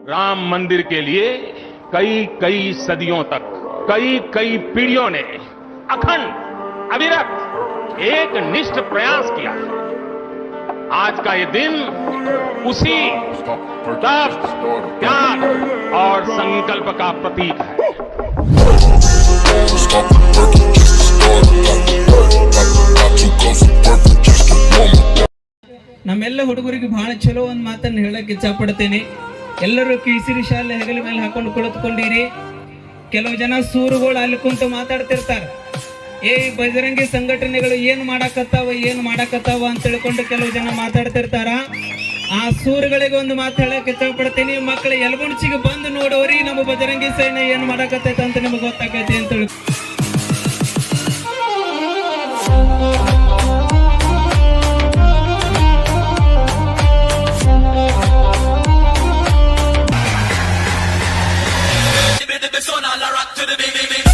राम मंदिर के लिए कई कई सदियों तक कई कई पीढ़ियों ने अखंड अविरत एक निष्ठ प्रयास किया है आज का ये दिन उसी तप त्याग और संकल्प का प्रतीक है Stop working just to start a lot. Not too close to working just to warm up. ನಮ್ಮೆಲ್ಲ ಹುಡುಗರಿಗೆ ಬಹಳ ಚಲೋ ಒಂದು ಮಾತನ್ನು ಹೇಳಕ್ ಇಚ್ಛಪಡ್ತೇನೆ ಎಲ್ಲರೂ ಕೇಸಿರಿ ಶಾಲೆ ಹೆಗಲ ಮೇಲೆ ಹಾಕೊಂಡು ಕುಳಿತುಕೊಂಡಿರಿ. ಕೆಲವು ಜನ ಸೂರುಗಳು ಅಲ್ಲಿ ಕುಂತು ಮಾತಾಡ್ತಿರ್ತಾರೆ. ಏ, ಬಜರಂಗಿ ಸಂಘಟನೆಗಳು ಏನು ಮಾಡಾಕತ್ತಾವ ಏನು ಮಾಡಾಕತ್ತಾವ ಅಂತ ತಿಳ್ಕೊಂಡು ಕೆಲವು ಜನ ಮಾತಾಡ್ತಿರ್ತಾರ. ಆ ಸೂರುಗಳಿಗೆ ಒಂದು ಮಾತು ಇಷ್ಟಪಡ್ತೀನಿ. ಮಕ್ಕಳು ಎಲ್ಗುಣಿಗೆ ಬಂದು ನೋಡೋರಿ, ನಮ್ಮ ಬಜರಂಗಿ ಸೇನೆ ಏನು ಮಾಡಾಕತ್ತೈತೆ ಅಂತ ನಿಮಗೆ ಗೊತ್ತಾಗೈತಿ ಅಂತ It's on a rock to the beat, beat.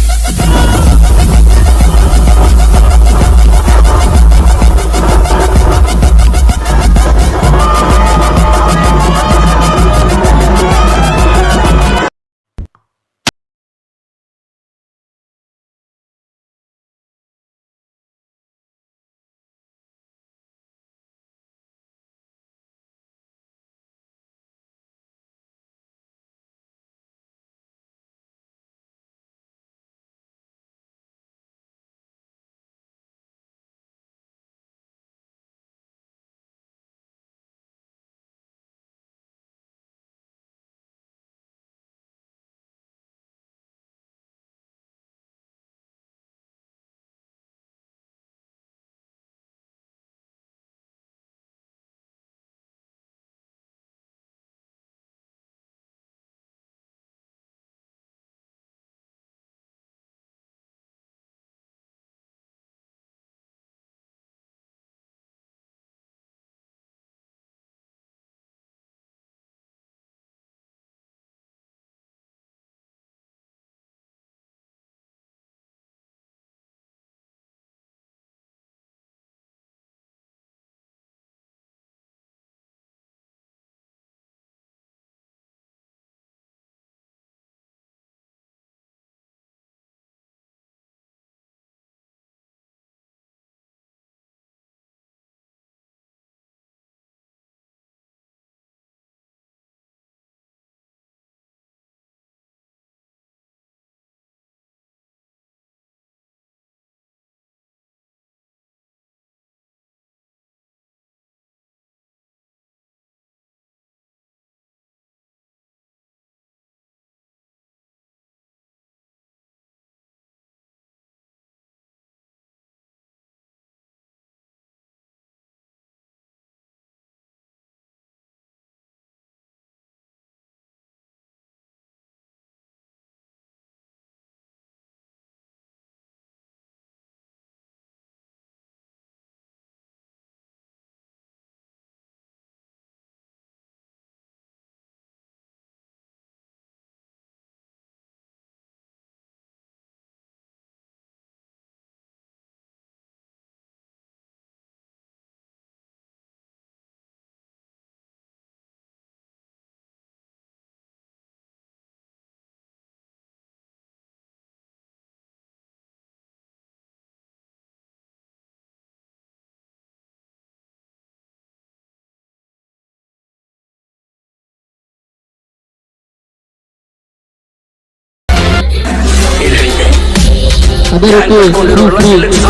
ಅದೇ ರೀತಿ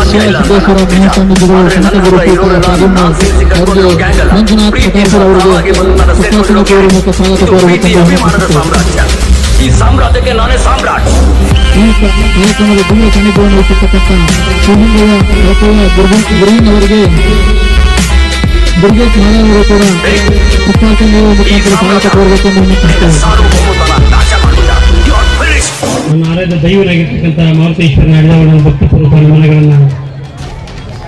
ಶ್ರೀ ಸಿದ್ದೇಶ್ವರ ಮಹಾಸ್ವಾಮೀಜಿಗಳು. ಈ ಸಾಮ್ರಾಜ್ಯಕ್ಕೆ ನಾನೇ ಸಾಮ್ರಾಟ್ ಈ ಕಾರ್ಯಕ್ರಮದ ಕೋರಬೇಕೆಂದು ವಿನಂತಿಸುತ್ತೇವೆ ನಮ್ಮ ಆರಾಧ್ಯ ದೈವರಾಗಿರ್ತಕ್ಕಂಥ ಮಾರುತೇಶ್ವರ ಭಕ್ತಿ ಭಕ್ತಿಪೂರ್ವಕ ನಮನಗಳನ್ನು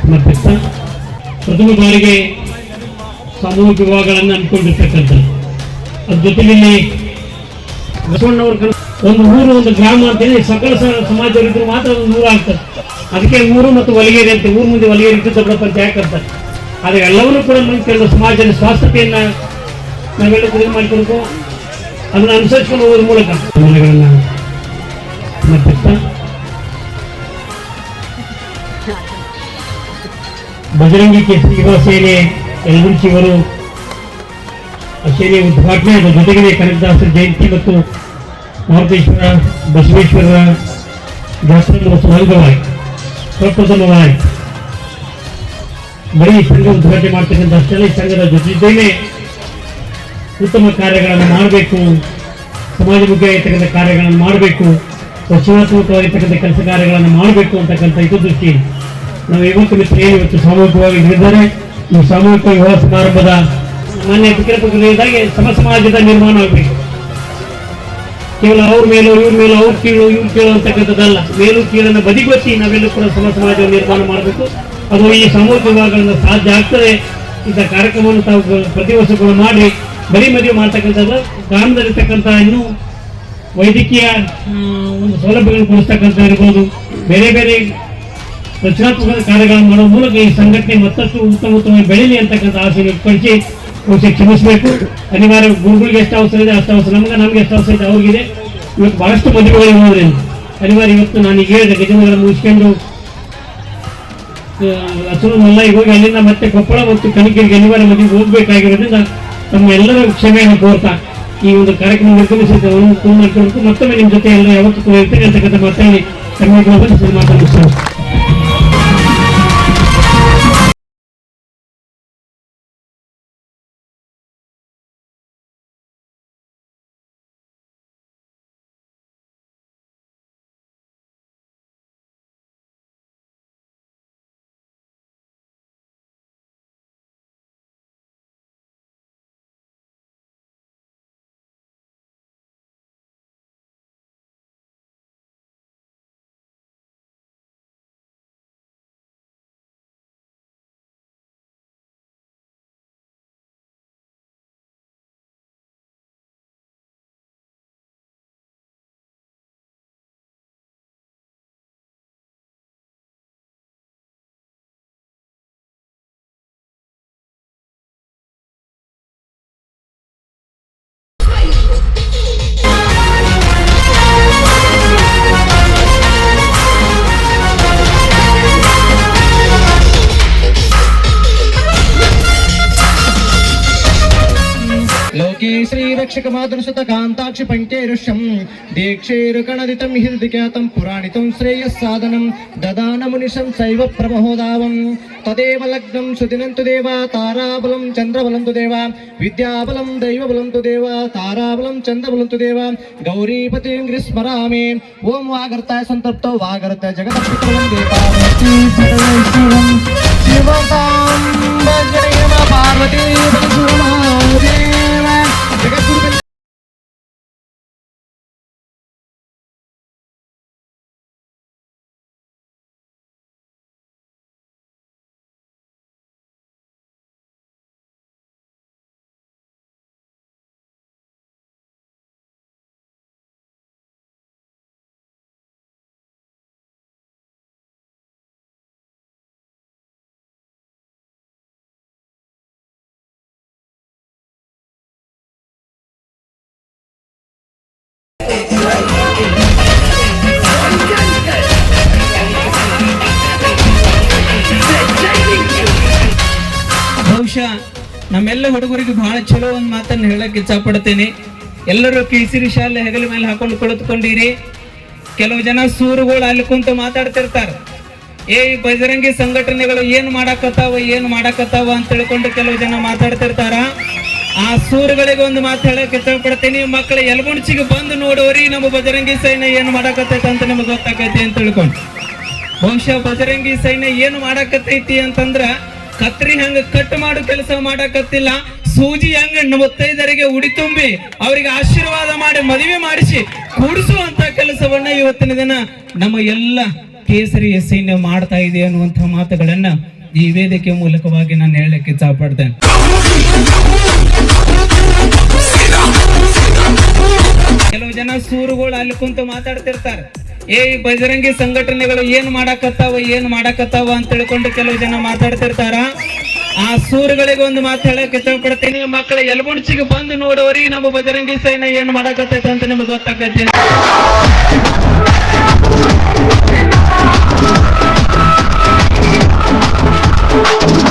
ಸಮರ್ಪಿಸ್ತಾ, ಪ್ರಥಮ ಬಾರಿಗೆ ಸಾಮೂಹಿಕ ವಿವಾಹಗಳನ್ನು ಅನ್ಕೊಂಡಿರ್ತಕ್ಕಂಥ ಅದ್ರ ಜೊತೆಯಲ್ಲಿ ಬಸವಣ್ಣವ್ರ ಒಂದು ಊರು, ಒಂದು ಗ್ರಾಮ ಅಂತೇಳಿ ಸಕಲ ಸಮಾಜದವರಿದ್ರು ಮಾತ್ರ ಒಂದು ಊರು ಆಗ್ತದೆ. ಅದಕ್ಕೆ ಊರು ಮತ್ತು ಹೊಲಗೇರಿ ಅಂತ ಊರು ಮುಂದೆ ಹೊಲಗೇರಿ ಇದ್ದು ದೊಡ್ಡ ಪಂಚಾಯತ್ ಅಂತಾರೆ ಆದರೆ ಎಲ್ಲವನ್ನೂ ಕೂಡ ಮುಂದೆ ಸಮಾಜದ ಸ್ವಾಸ್ಥತೆಯನ್ನು ನಾವೆಲ್ಲ ಇದು ಮಾಡಿಕೊಂಡು ಅದನ್ನು ಅನುಸರಿಸಿಕೊಂಡು ಹೋಗೋದ್ರ ಮೂಲಕ ಮನೆಗಳನ್ನು ಸಮರ್ಪಿಸ್ತಾ ಬಜರಂಗಿ ಕೇಸರಿ ಸೇನೆ ಯಲಗುಂಚಿ ಇವರು ಆ ಸೇನೆಯ ಉದ್ಘಾಟನೆ ಅದರ ಜೊತೆಗೆ ಕನಕದಾಸರ ಜಯಂತಿ ಮತ್ತು ಮಾರುತೇಶ್ವರ ಬಸವೇಶ್ವರರ ಜಾತ್ರೋತ್ಸವ ಅಂಗವಾಗಿ ಪ್ರಪ್ರಥಮವಾಗಿ ಬರೀ ಸಂಘ ಉದ್ಘಾಟನೆ ಮಾಡ್ತಕ್ಕಂಥ ಅಷ್ಟೇ ಸಂಘದ ಜೊತೆಗೇನೆ ಉತ್ತಮ ಕಾರ್ಯಗಳನ್ನು ಮಾಡಬೇಕು, ಸಮಾಜಮುಖಿಯಾಗಿರ್ತಕ್ಕಂಥ ಕಾರ್ಯಗಳನ್ನು ಮಾಡಬೇಕು. ರಚನಾತ್ಮಕವಾಗಿರ್ತಕ್ಕಂಥ ಕೆಲಸ ಕಾರ್ಯಗಳನ್ನು ಮಾಡಬೇಕು ಅಂತಕ್ಕಂಥ ಇದು ದೃಷ್ಟಿ ನಾವು ಇವತ್ತು ಮಿತ್ರ ಏನು ಇವತ್ತು ಸಾಮೂಹಿಕವಾಗಿ ಹಿಡಿದರೆ ಈ ಸಾಮೂಹಿಕ ವಿವಾಹ ಸಮಾರಂಭದ ಮಾನ್ಯ ಹೇಳಿದಾಗೆ ಸಮ ಸಮಾಜದ ನಿರ್ಮಾಣ ಆಗಬೇಕು. ಕೇವಲ ಅವ್ರ ಮೇಲೂ, ಇವ್ರ ಮೇಲೋ, ಅವ್ರು ಕೀಳು, ಇವ್ರು ಕೇಳು ಅಂತಕ್ಕಂಥದ್ದಲ್ಲ. ಮೇಲು ಕೀಳನ್ನು ಬದಿಗೊತ್ತಿ ನಾವೆಲ್ಲೂ ಕೂಡ ಸಮ ನಿರ್ಮಾಣ ಮಾಡಬೇಕು. ಅದು ಈ ಸಾಮೂಹಿಕ ವಿವಾಹಗಳಿಂದ ಸಾಧ್ಯ ಆಗ್ತದೆ. ಇಂಥ ಕಾರ್ಯಕ್ರಮವನ್ನು ತಾವು ಪ್ರತಿ ವರ್ಷ ಮಾಡಿ, ಬರೀ ಮದುವೆ ಮಾಡ್ತಕ್ಕಂಥದ್ದು ಗ್ರಾಮದಲ್ಲಿರ್ತಕ್ಕಂಥ ಇನ್ನೂ ವೈದ್ಯಕೀಯ ಒಂದು ಸೌಲಭ್ಯಗಳನ್ನು ಕೊಡಿಸ್ತಕ್ಕಂಥ ಇರ್ಬೋದು. ಬೇರೆ ಬೇರೆ ರಚನಾತ್ಮಕ ಕಾರ್ಯಗಳನ್ನು ಮಾಡುವ ಮೂಲಕ ಈ ಸಂಘಟನೆ ಮತ್ತಷ್ಟು ಉತ್ತಮ ಉತ್ತಮವಾಗಿ ಬೆಳೀಲಿ ಅಂತಕ್ಕಂಥ ಆಸೆ ವ್ಯಕ್ತಪಡಿಸಿ ಬಹುಶಃ ಕ್ಷಮಿಸಬೇಕು. ಅನಿವಾರ್ಯ ಗುರುಗಳಿಗೆ ಎಷ್ಟು ಅವಸರ ಇದೆ, ಅಷ್ಟು ಅವಸರ. ನಮಗೆ ನಮಗೆ ಎಷ್ಟು ಅವಸರ ಇದೆ ಅವ್ರಿಗಿದೆ ಇವತ್ತು ಬಹಳಷ್ಟು ಮದುವೆಗಳು ಇರೋದ್ರಿಂದ ಅನಿವಾರ್ಯ ಇವತ್ತು ನಾನು ಈಗ ಹೇಳಿದೆ ಗಜಮಗಳ ಮುಗಿಸ್ಕೊಂಡು ಹಸಿರು ಮಲ್ಲಾಯಿಗೆ ಹೋಗಿ ಅಲ್ಲಿಂದ ಮತ್ತೆ ಕೊಪ್ಪಳ ಮತ್ತು ಕಣಿಕೆಗೆ ಅನಿವಾರ್ಯ ಮದುವೆಗೆ ಹೋಗ್ಬೇಕಾಗಿರೋದ್ರಿಂದ ಎಲ್ಲರ ಕ್ಷಮೆಯನ್ನು ಕೋರ್ತಾ. ಈ ಒಂದು ಕಾರ್ಯಕ್ರಮ ನಿರ್ಗಮಿಸಿದ ಮಾಡ್ಕೊಳ್ಬೇಕು ಮತ್ತೊಮ್ಮೆ ನಿಮ್ಮ ಜೊತೆ ಎಲ್ಲ ಯಾವತ್ತೂ ಅಂತಕ್ಕಂಥ ಮಾತಾಡಿ ತಮಗೆ ಮಾತಾಡಿ ಮಾತಾಡಿಸ್ತಾರೆ श्रीरक्षकमादृशतकान्ताक्षि पञ्चैरुष्यम् दीक्षैरुकणदितं हृदि ख्यातं पुराणितं श्रेयस्साधनं ददानमुनिशं सैव प्रमहोदावं तदेव लग्नं सुदिनं तु देवा ताराबलं चन्द्रबलं तु देवा विद्याबलं दैवबलं तु देवा ताराबलं चन्द्रबलं तु देवा गौरीपतिं ग्रीस्मरामि ॐ वागर्ताय सन्तप्तो वागर्ताय जगदपितरं देवा ಬಹುಶಃ ನಮ್ಮೆಲ್ಲ ಹುಡುಗರಿಗೆ ಬಹಳ ಚಲೋ ಒಂದು ಮಾತನ್ನ ಹೇಳಕ್ಕೆ ಇಚ್ಛಪಡ್ತೇನೆ. ಎಲ್ಲರೂ ಕೇಸರಿ ಶಾಲೆ ಹೆಗಲ ಮೇಲೆ ಹಾಕೊಂಡು ಕುಳಿತುಕೊಂಡಿರಿ. ಕೆಲವು ಜನ ಸೂರುಗಳು ಅಲ್ಲಿ ಕುಂತು ಮಾತಾಡ್ತಿರ್ತಾರೆ. ಏ ಬಜರಂಗಿ ಸಂಘಟನೆಗಳು ಏನು ಮಾಡಾಕತ್ತಾವ, ಏನ್ ಮಾಡಾಕತ್ತಾವ ಅಂತ ತಿಳ್ಕೊಂಡು ಕೆಲವು ಜನ ಮಾತಾಡ್ತಿರ್ತಾರ. ಆ ಸೂರುಗಳಿಗೆ ಒಂದು ಮಾತು ಹೇಳಕ್ಕೆ ಇಷ್ಟಪಡ್ತೀನಿ ಮಕ್ಕಳು ಎಲ್ಗುಣಿಗೆ ಬಂದು ನೋಡೋರಿ, ನಮ್ಮ ಬಜರಂಗಿ ಸೈನ್ಯ ಏನ್ ಮಾಡಾಕತ್ತೈತೆ ಅಂತ ನಿಮಗೆ ಗೊತ್ತಾಕೈತಿ ಅಂತ ತಿಳ್ಕೊಂಡು. ಬಹುಶಃ ಬಜರಂಗಿ ಸೈನ್ಯ ಏನು ಮಾಡಾಕತ್ತೈತಿ ಅಂತಂದ್ರ ಕತ್ರಿ ಹಂಗ ಕಟ್ ಮಾಡೋ ಕೆಲಸ ಮಾಡಕತ್ತಿಲ್ಲ. ಸೂಜಿ ಹಂಗ ಮುತ್ತೈದರಿಗೆ ಉಡಿ ತುಂಬಿ ಅವರಿಗೆ ಆಶೀರ್ವಾದ ಮಾಡಿ, ಮದುವೆ ಮಾಡಿಸಿ ಕೂಡಿಸುವಂತ ಕೆಲಸವನ್ನ ಇವತ್ತಿನ ದಿನ ನಮ್ಮ ಎಲ್ಲ ಕೇಸರಿ ಸೈನ್ಯ ಮಾಡ್ತಾ ಇದೆ ಅನ್ನುವಂತಹ ಮಾತುಗಳನ್ನ ಈ ವೇದಿಕೆ ಮೂಲಕವಾಗಿ ನಾನು ಹೇಳಕ್ಕೆ ಇಚ್ಛಪಡ್ತೇನೆ. ಕೆಲವು ಜನ ಸೂರುಗಳು ಅಲ್ಲಿ ಕುಂತು ಮಾತಾಡ್ತಿರ್ತಾರ. ಏ ಬಜರಂಗಿ ಸಂಘಟನೆಗಳು ಏನ್ ಮಾಡಾಕತ್ತಾವ ಏನ್ ಮಾಡಾಕತ್ತಾವ ಅಂತ ತಿಳ್ಕೊಂಡು ಕೆಲವು ಜನ ಮಾತಾಡ್ತಿರ್ತಾರ. ಆ ಸೂರುಗಳಿಗೆ ಒಂದು ಮಾತು ಹೇಳಕ್ ಇಷ್ಟಪಡ್ತೀನಿ. ಮಕ್ಕಳ ಎಲ್ಗುಣ್ಚಿಗೆ ಬಂದು ನೋಡೋರಿ, ನಮ್ಮ ಬಜರಂಗಿ ಸೈನ್ಯ ಏನ್ ಮಾಡಾಕತ್ತೈತೆ ಅಂತ ನಿಮ್ಗೆ ಗೊತ್ತಾಗತ್ತೆ ಕೇಸರಿ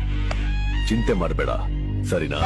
ಚಿಂತೆ ಮಾಡಬೇಡ. ಸರಿನಾ?